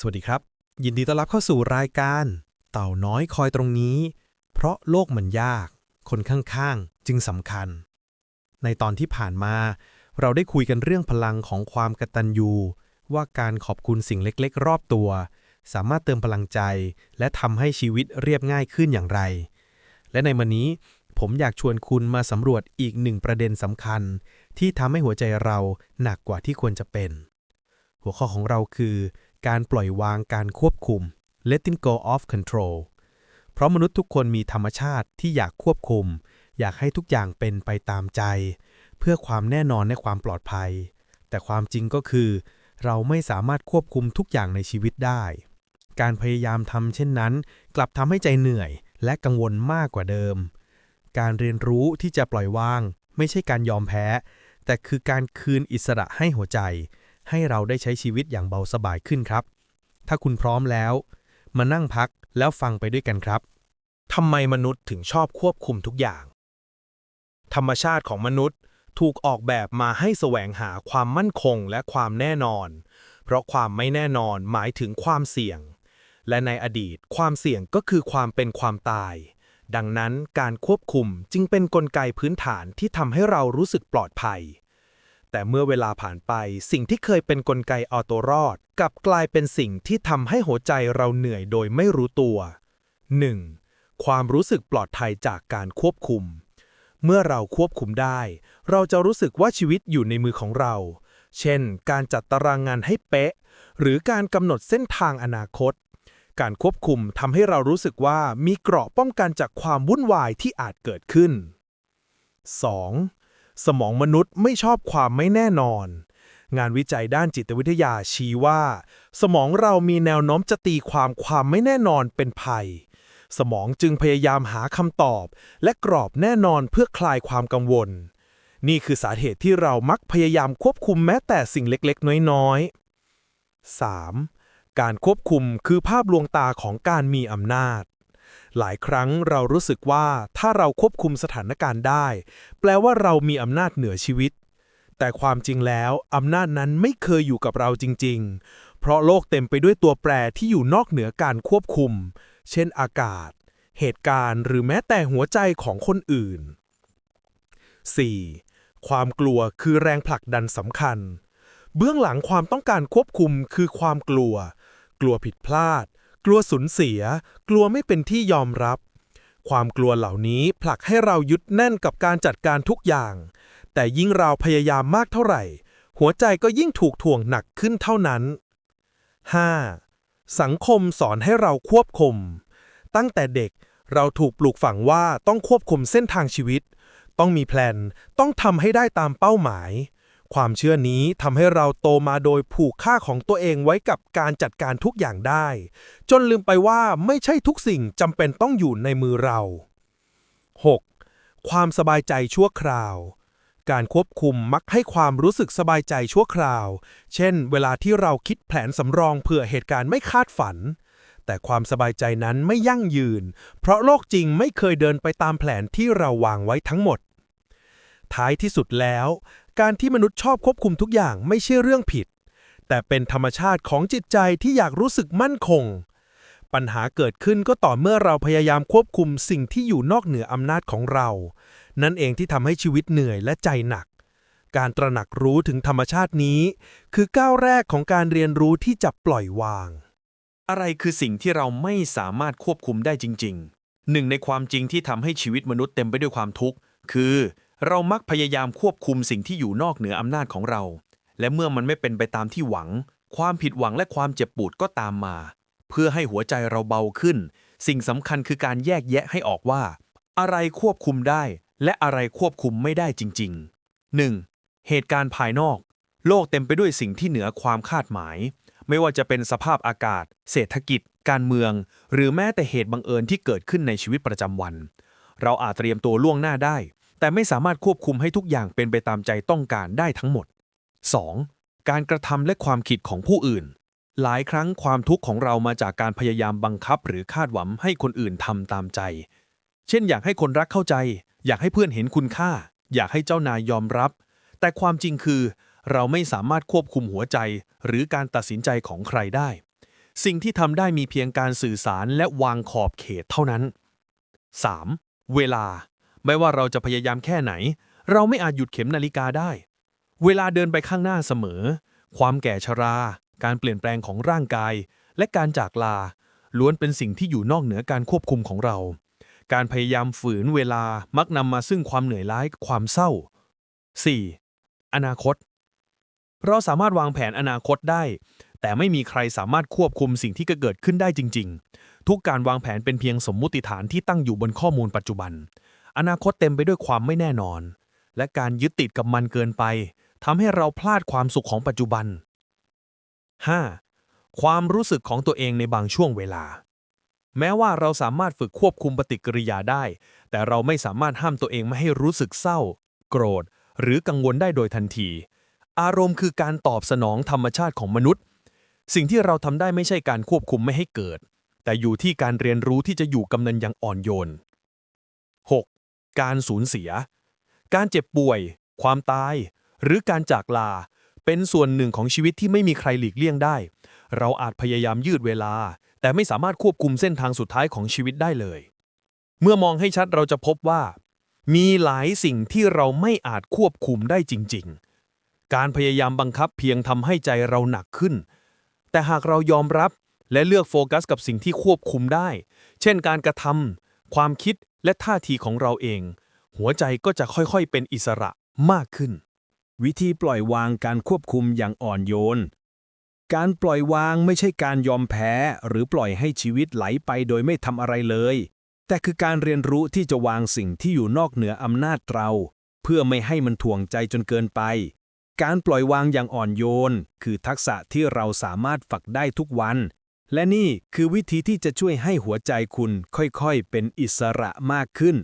สวัสดีครับ ยินดีต้อนรับเข้าสู่รายการ เต่าน้อยคอยตรงนี้ เพราะโลกมันยาก คนข้างๆ จึงสำคัญ ในตอนที่ผ่านมา เราได้คุยกันเรื่องพลังของความกตัญญู ว่าการขอบคุณสิ่งเล็กๆ รอบตัว สามารถเติมพลังใจ และทำให้ชีวิตเรียบง่ายขึ้นอย่างไร และในวันนี้ผมอยากชวนคุณมาสำรวจอีกหนึ่งประเด็นสำคัญ ที่ทำให้หัวใจเราหนักกว่าที่ควรจะเป็น หัวข้อของเราคือ การปล่อยวางการควบคุม letting go of control เพราะมนุษย์ทุกคนมีธรรมชาติที่อยากควบคุม อยากให้ทุกอย่างเป็นไปตามใจ เพื่อความแน่นอนและความปลอดภัย แต่ความจริงก็คือ เราไม่สามารถควบคุมทุกอย่างในชีวิตได้ การพยายามทำเช่นนั้น กลับทำให้ใจเหนื่อย และกังวลมากกว่าเดิม การเรียนรู้ที่จะปล่อยวาง ไม่ใช่การยอมแพ้ แต่คือการคืนอิสระให้หัวใจ ให้เราได้ใช้ชีวิตอย่างเบาสบายขึ้นครับ ถ้าคุณพร้อมแล้ว มานั่งพักแล้วฟังไปด้วยกันครับ ทำไมมนุษย์ถึงชอบควบคุมทุกอย่าง ธรรมชาติของมนุษย์ถูกออกแบบมาให้แสวงหาความมั่นคงและความแน่นอน เพราะความไม่แน่นอนหมายถึงความเสี่ยง และในอดีตความเสี่ยงก็คือความเป็นความตาย ดังนั้นการควบคุมจึงเป็นนกลไกพื้นฐานที่ทำให้เรารู้สึกปลอดภัย แต่เมื่อเวลาผ่านไปสิ่งที่เคยเป็นนกลไกเอาตัวรอด กลับกลายเป็นสิ่งที่ทำให้หัวใจเราเหนื่อยโดยไม่รู้ตัว 1. ความรู้สึกปลอดภัยจากการควบคุม เมื่อเราควบคุมได้ เราจะรู้สึกว่าชีวิตอยู่ในมือของเรา เช่น การจัดตารางงานให้เป๊ะ หรือการกำหนดเส้นทางอนาคต การควบคุมทำให้เรารู้สึกว่ามีเกราะป้องกันจากความวุ่นวายที่อาจเกิดขึ้น 2. สมองมนุษย์ไม่ชอบความไม่แน่นอน งานวิจัยด้านจิตวิทยาชี้ว่า สมองเรามีแนวโน้มจะตีความความไม่แน่นอนเป็นภัย สมองจึงพยายามหาคำตอบ และกรอบแน่นอนเพื่อคลายความกังวล นี่คือสาเหตุที่เรามักพยายามควบคุมแม้แต่สิ่งเล็กๆ น้อยๆ 3. การควบคุมคือภาพลวงตาของการมีอำนาจ หลายครั้งเรารู้สึกว่าถ้าเราควบคุมสถานการณ์ได้ แปลว่าเรามีอำนาจเหนือชีวิต แต่ความจริงแล้วอำนาจนั้นไม่เคยอยู่กับเราจริง ๆ เพราะโลกเต็มไปด้วยตัวแปรที่อยู่นอกเหนือการควบคุม เช่นอากาศ เหตุการณ์ หรือแม้แต่หัวใจของคนอื่น 4. ความกลัวคือแรงผลักดันสำคัญ เบื้องหลังความต้องการควบคุมคือความกลัว กลัวผิดพลาด กลัวสูญเสีย กลัวไม่เป็นที่ยอมรับ ความกลัวเหล่านี้ผลักให้เรายึดแน่นกับการจัดการทุกอย่าง แต่ยิ่งเราพยายามมากเท่าไหร่ หัวใจก็ยิ่งถูกถ่วงหนักขึ้นเท่านั้น 5. สังคมสอนให้เราควบคุม ตั้งแต่เด็กเราถูกปลูกฝังว่าต้องควบคุมเส้นทางชีวิต ต้องมีแพลน ต้องทำให้ได้ตามเป้าหมาย ความเชื่อนี้ทำให้เราโตมาโดยผูกค่าของตัวเองไว้กับการจัดการทุกอย่างได้ จนลืมไปว่าไม่ใช่ทุกสิ่งจำเป็นต้องอยู่ในมือเรา 6. ความสบายใจชั่วคราว การควบคุมมักให้ความรู้สึกสบายใจชั่วคราว เช่น เวลาที่เราคิดแผนสำรองเผื่อเหตุการณ์ไม่คาดฝัน แต่ความสบายใจนั้นไม่ยั่งยืน เพราะโลกจริงไม่เคยเดินไปตามแผนที่เราวางไว้ทั้งหมดท้ายที่สุดแล้ว การที่มนุษย์ชอบควบคุมทุกอย่างไม่ใช่เรื่องผิด แต่เป็นธรรมชาติของจิตใจที่อยากรู้สึกมั่นคง ปัญหาเกิดขึ้นก็ต่อเมื่อเราพยายามควบคุมสิ่งที่อยู่นอกเหนืออำนาจของเรา นั่นเองที่ทำให้ชีวิตเหนื่อยและใจหนัก การตระหนักรู้ถึงธรรมชาตินี้ คือก้าวแรกของการเรียนรู้ที่จะปล่อยวาง อะไรคือสิ่งที่เราไม่สามารถควบคุมได้จริง ๆ หนึ่งในความจริงที่ทำให้ชีวิตมนุษย์เต็มไปด้วยความทุกข์ คือ เรามักพยายามควบคุมสิ่งที่อยู่นอกเหนืออำนาจของเรา และเมื่อมันไม่เป็นไปตามที่หวัง ความผิดหวังและความเจ็บปวดก็ตามมา เพื่อให้หัวใจเราเบาขึ้น สิ่งสำคัญคือการแยกแยะให้ออกว่า อะไรควบคุมได้ และอะไรควบคุมไม่ได้จริง ๆ 1. เหตุการณ์ภายนอก โลกเต็มไปด้วยสิ่งที่เหนือความคาดหมาย ไม่ว่าจะเป็นสภาพอากาศ เศรษฐกิจ การเมือง หรือแม้แต่เหตุบังเอิญที่เกิดขึ้นในชีวิตประจำวัน เราอาจเตรียมตัวล่วงหน้าได้ แต่ไม่สามารถควบคุมให้ทุกอย่างเป็นไปตามใจต้องการได้ทั้งหมด 2. การกระทำและความคิดของผู้อื่น หลายครั้งความทุกข์ของเรามาจากการพยายามบังคับ หรือคาดหวังให้คนอื่นทำตามใจ เช่น อยากให้คนรักเข้าใจ อยากให้เพื่อนเห็นคุณค่า อยากให้เจ้านายยอมรับ แต่ความจริงคือ เราไม่สามารถควบคุมหัวใจ หรือการตัดสินใจของใครได้ สิ่งที่ทำได้มีเพียงการสื่อสารและวางขอบเขตเท่านั้น 3. เวลา ไม่ว่าเราจะพยายามแค่ไหน เราไม่อาจหยุดเข็มนาฬิกาได้ เวลาเดินไปข้างหน้าเสมอ ความแก่ชรา การเปลี่ยนแปลงของร่างกาย และการจากลา ล้วนเป็นสิ่งที่อยู่นอกเหนือการควบคุมของเรา การพยายามฝืนเวลามักนำมาซึ่งความเหนื่อยล้าความเศร้า 4. อนาคต เราสามารถวางแผนอนาคตได้ แต่ไม่มีใครสามารถควบคุมสิ่งที่จะเกิดขึ้นได้จริง ๆ ทุกการวางแผนเป็นเพียงสมมุติฐานที่ตั้งอยู่บนข้อมูลปัจจุบัน อนาคตเต็มไปด้วยความไม่แน่นอน และการยึดติดกับมันเกินไปทำให้เราพลาดความสุขของปัจจุบัน 5. ความรู้สึกของตัวเองในบางช่วงเวลา แม้ว่าเราสามารถฝึกควบคุมปฏิกิริยาได้ แต่เราไม่สามารถห้ามตัวเองไม่ให้รู้สึกเศร้า โกรธ หรือกังวลได้โดยทันที อารมณ์คือการตอบสนองธรรมชาติของมนุษย์ สิ่งที่เราทำได้ไม่ใช่การควบคุมไม่ให้เกิด แต่อยู่ที่การเรียนรู้ที่จะอยู่กำนันอย่างอ่อนโยน 6. การสูญเสีย การเจ็บป่วย ความตาย หรือการจากลา เป็นส่วนหนึ่งของชีวิตที่ไม่มีใครหลีกเลี่ยงได้ เราอาจพยายามยืดเวลา แต่ไม่สามารถควบคุมเส้นทางสุดท้ายของชีวิตได้เลย เมื่อมองให้ชัดเราจะพบว่า มีหลายสิ่งที่เราไม่อาจควบคุมได้จริง ๆ การพยายามบังคับเพียงทำให้ใจเราหนักขึ้น แต่หากเรายอมรับและเลือกโฟกัสกับสิ่งที่ควบคุมได้ เช่นการกระทำความคิด และท่าทีของเราเอง หัวใจก็จะค่อยๆ เป็นอิสระมากขึ้น วิธีปล่อยวางการควบคุมอย่างอ่อนโยน การปล่อยวางไม่ใช่การยอมแพ้ หรือปล่อยให้ชีวิตไหลไปโดยไม่ทำอะไรเลย แต่คือการเรียนรู้ที่จะวางสิ่งที่อยู่นอกเหนืออำนาจเรา เพื่อไม่ให้มันถ่วงใจจนเกินไป การปล่อยวางอย่างอ่อนโยน คือทักษะที่เราสามารถฝึกได้ทุกวัน และนี่คือวิธีที่จะช่วยให้หัวใจคุณค่อยๆ เป็นอิสระมากขึ้น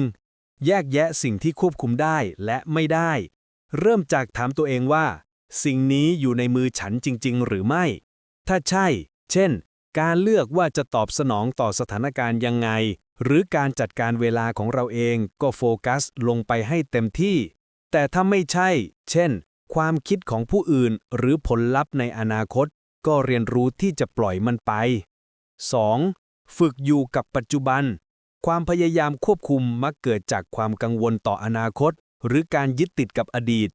1. แยกแยะสิ่งที่ควบคุมได้และไม่ได้ เริ่มจากถามตัวเองว่า สิ่งนี้อยู่ในมือฉันจริง ๆ หรือไม่ ถ้าใช่ เช่น การเลือกว่าจะตอบสนองต่อสถานการณ์ยังไง หรือการจัดการเวลาของเราเองก็โฟกัสลงไปให้เต็มที่ แต่ถ้าไม่ใช่ เช่น ความคิดของผู้อื่นหรือผลลัพธ์ในอนาคต ก็เรียนรู้ที่จะปล่อยมันไป 2. ฝึกอยู่กับปัจจุบัน ความพยายามควบคุมมักเกิดจากความกังวลต่ออนาคต หรือการยึดติดกับอดีต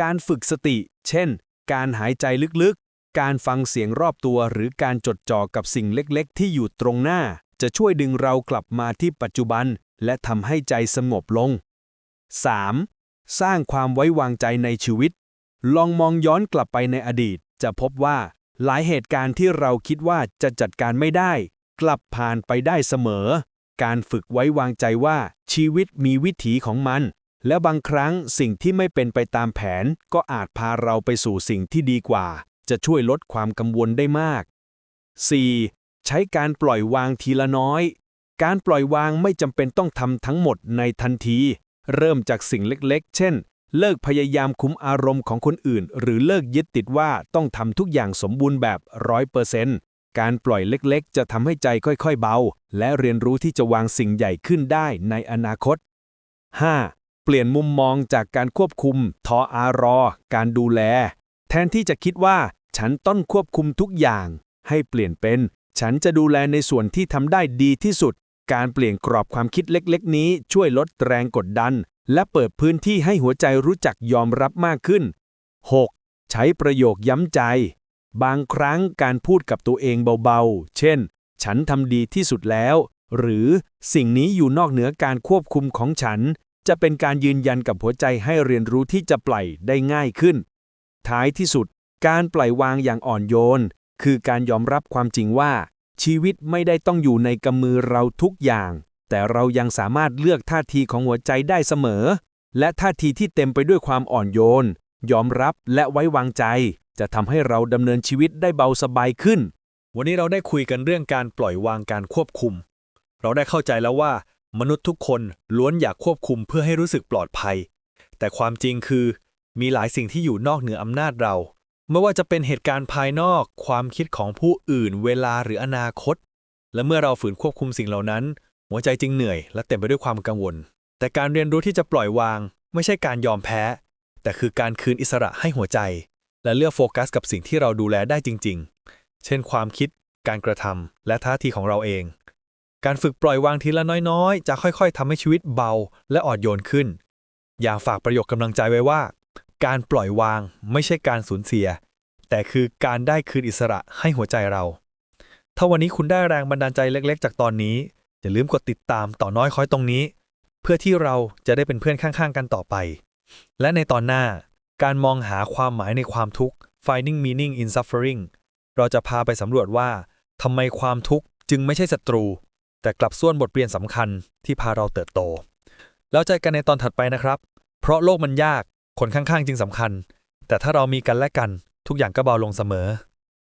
การฝึกสติ เช่น การหายใจลึกๆ การฟังเสียงรอบตัวหรือการจดจ่อกับสิ่งเล็กๆ ที่อยู่ตรงหน้า จะช่วยดึงเรากลับมาที่ปัจจุบัน และทำให้ใจสงบลง 3. สร้างความไว้วางใจในชีวิต ลองมองย้อนกลับไปในอดีต จะพบว่า หลายเหตุการณ์ที่เราคิดว่าจะจัดการไม่ได้ กลับผ่านไปได้เสมอ การฝึกไว้วางใจว่าชีวิตมีวิถีของมัน และบางครั้งสิ่งที่ไม่เป็นไปตามแผน ก็อาจพาเราไปสู่สิ่งที่ดีกว่า จะช่วยลดความกังวลได้มาก 4. ใช้การปล่อยวางทีละน้อย การปล่อยวางไม่จำเป็นต้องทำทั้งหมดในทันที เริ่มจากสิ่งเล็กๆ เช่น เลิกพยายามคุมอารมณ์ของคนอื่น หรือเลิกยึดติดว่าต้องทำทุกอย่างสมบูรณ์แบบร้อยเปอร์เซนต์การปล่อยเล็กๆ จะทำให้ใจค่อยๆ เบา และเรียนรู้ที่จะวางสิ่งใหญ่ขึ้นได้ในอนาคต 5. เปลี่ยนมุมมองจากการควบคุม ทออารอ การดูแล แทนที่จะคิดว่า ฉันต้องควบคุมทุกอย่าง ให้เปลี่ยนเป็น ฉันจะดูแลในส่วนที่ทำได้ดีที่สุด การเปลี่ยนกรอบความคิดเล็กๆ นี้ช่วยลดแรงกดดัน และเปิดพื้นที่ให้หัวใจรู้จักยอมรับมากขึ้น 6. ใช้ประโยคย้ำใจ บางครั้งการพูดกับตัวเองเบาๆ เช่น ฉันทำดีที่สุดแล้ว หรือสิ่งนี้อยู่นอกเหนือการควบคุมของฉัน จะเป็นการยืนยันกับหัวใจให้เรียนรู้ที่จะปล่อยได้ง่ายขึ้น ท้ายที่สุด การปล่อยวางอย่างอ่อนโยน คือการยอมรับความจริงว่า ชีวิตไม่ได้ต้องอยู่ในกำมือเราทุกอย่าง แต่เรายังสามารถเลือกท่าทีของหัวใจได้เสมอ และท่าทีที่เต็มไปด้วยความอ่อนโยน ยอมรับและไว้วางใจ จะทำให้เราดำเนินชีวิตได้เบาสบายขึ้น วันนี้เราได้คุยกันเรื่องการปล่อยวางการควบคุม เราได้เข้าใจแล้วว่า มนุษย์ทุกคนล้วนอยากควบคุมเพื่อให้รู้สึกปลอดภัย แต่ความจริงคือ มีหลายสิ่งที่อยู่นอกเหนืออำนาจเราไม่ว่าจะเป็นเหตุการณ์ภายนอก ความคิดของผู้อื่น เวลาหรืออนาคต และเมื่อเราฝืนควบคุมสิ่งเหล่านั้น หัวใจจึงเหนื่อยและเต็มไปด้วยความกังวล แต่การเรียนรู้ที่จะปล่อยวาง ไม่ใช่การยอมแพ้ แต่คือการคืนอิสระให้หัวใจ และเลือกโฟกัสกับสิ่งที่เราดูแลได้จริง ๆ เช่น ความคิด การกระทำและท่าทีของเราเอง การฝึกปล่อยวางทีละน้อยๆ จะค่อยๆทำให้ชีวิตเบา และอ่อนโยนขึ้น อยากฝากประโยคกำลังใจไว้ว่า การปล่อยวางไม่ใช่การสูญเสีย แต่คือการได้คืนอิสระให้หัวใจเรา ถ้าวันนี้คุณได้แรงบันดาลใจเล็ก ๆ จากตอนนี้ อย่าลืมกดติดตามต่อน้อยคอยตรงนี้ เพื่อที่เราจะได้เป็นเพื่อนข้างๆกันต่อไป และในตอนหน้า การมองหาความหมายในความทุกข์ finding meaning in suffering เราจะพาไปสำรวจว่าทำไมความทุกข์จึงไม่ใช่ศัตรู แต่กลับส่วนบทเรียนสำคัญที่พาเราเติบโต แล้วเจอกันในตอนถัดไปนะครับ เพราะโลกมันยากคนข้างๆ จึงสำคัญ แต่ถ้าเรามีกันและกัน ทุกอย่างก็เบาลงเสมอ